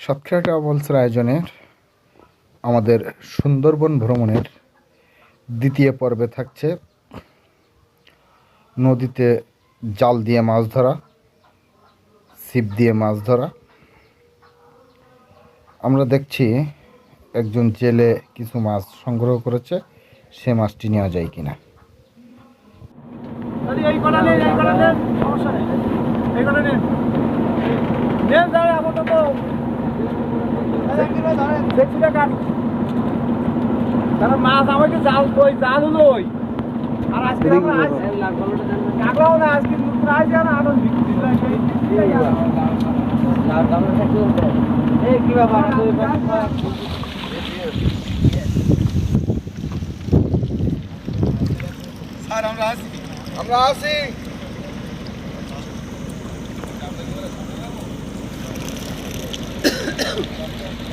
সাতক্ষীরা ট্রাভেলসের আয়োজনের আমাদের সুন্দরবন ভ্রমণের দ্বিতীয় পর্বে থাকছে নদীতে জাল দিয়ে মাছ ধরা, ছিপ দিয়ে মাছ ধরা। আমরা দেখছি একজন জেলে কিছু মাছ সংগ্রহ করেছে, সে মাছটি নেওয়া যায় কিনা তাহলে এই কটা নেন এই কটা নেন সমস্যা নেই এই কটা নেন নেন দাঁড়ে আপাতত দেখছি না কাট কারণ মাছ আমাকে জাল ওই জাল হলো ওই আর আজকে আমরা আজ কাকড়াও না আজকে নতুন আজ আর আনন্দ বিক্রি এই কি ব্যাপার? আমরা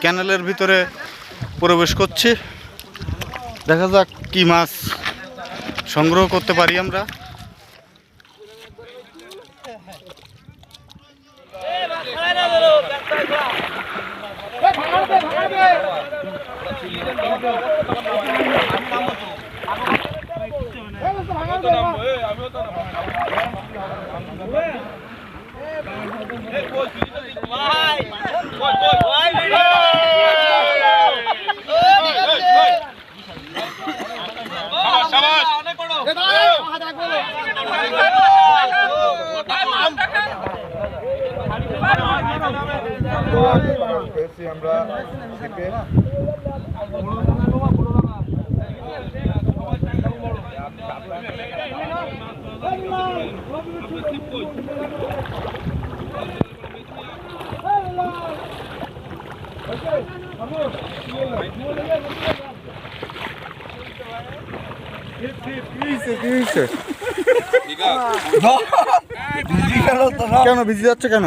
ক্যানেলের ভিতরে প্রবেশ করছি দেখা যাক কি মাছ সংগ্রহ করতে পারি আমরা কেন ভিজে যাচ্ছে কেন?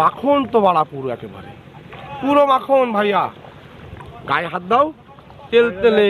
মাখন তো বাড়া পুরো একেবারে। পুরো মাখন ভাইয়া। গায়ে হাত দাও তেল তেলে।